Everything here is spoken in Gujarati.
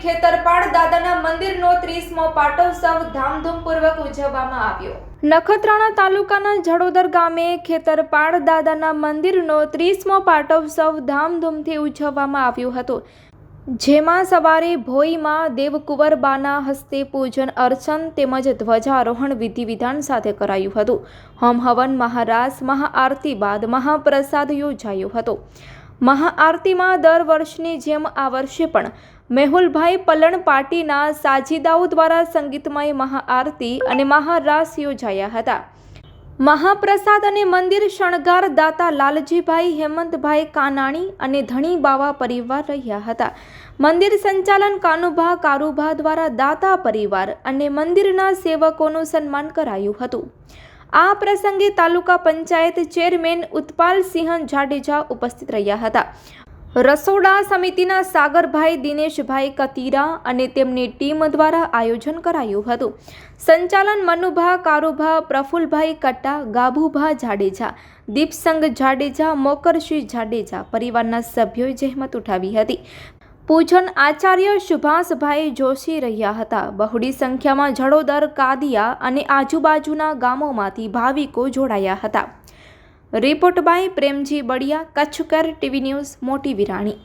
ખેતરપાળ દાદાના મંદિરનો ત્રીસમો પાટોત્સવ ધામધૂમપૂર્વક ઉજવવામાં આવ્યો. નખત્રાણા તાલુકાના જડોદર ગામે ખેતરપાળ દાદાના મંદિરનો ત્રીસમો પાટોત્સવ ધામધૂમથી ઉજવવામાં આવ્યો હતો. જેમાં સવારે ભોઈમાં દેવકુંવરબાના હસ્તે પૂજન અર્ચન તેમજ ધ્વજારોહણ વિધિ વિધાન સાથે કરાયું હતું. હોમહવન મહારાસ, મહાઆરતી બાદ મહાપ્રસાદ યોજાયો હતો. મહાઆરતીમાં દર વર્ષની જેમ આ વર્ષે પણ મેહુલભાઈ પલણ પાટીના સાજીદાઓ દ્વારા સંગીતમય મહાઆરતી અને મહારાસ યોજાયા હતા. મહાપ્રસાદ અને મંદિર શણગાર દાતા લાલજીભાઈ, હેમંતભાઈ કાનાણી અને ધણી બાવા પરિવાર રહ્યા હતા. મંદિર સંચાલન કાનુભા કારુભા દ્વારા દાતા પરિવાર અને મંદિરના સેવકોનું સન્માન કરાયું હતું. આ પ્રસંગે તાલુકા પંચાયત ચેરમેન ઉત્પાલસિંહ જાડેજા ઉપસ્થિત રહ્યા હતા. રસોડા સમિતિના સાગરભાઈ, દિનેશભાઈ કતીરા અને તેમની ટીમ દ્વારા આયોજન કરાયું હતું. સંચાલન મનુભા, કારુભા, પ્રફુલભાઈ કટ્ટા, ગાભુભા જાડેજા, દીપસંગ જાડેજા, મોકરસિંહ જાડેજા પરિવારના સભ્યોએ જહેમત ઉઠાવી હતી. પૂજન આચાર્ય સુભાષભાઈ જોશી રહ્યા હતા. બહોળી સંખ્યામાં જડોદર કાદિયા અને આજુબાજુના ગામોમાંથી ભાવિકો જોડાયા હતા. રિપોર્ટ બાય પ્રેમજી બળિયા કચ્છકર ટીવી ન્યૂઝ, મોટી વિરાણી.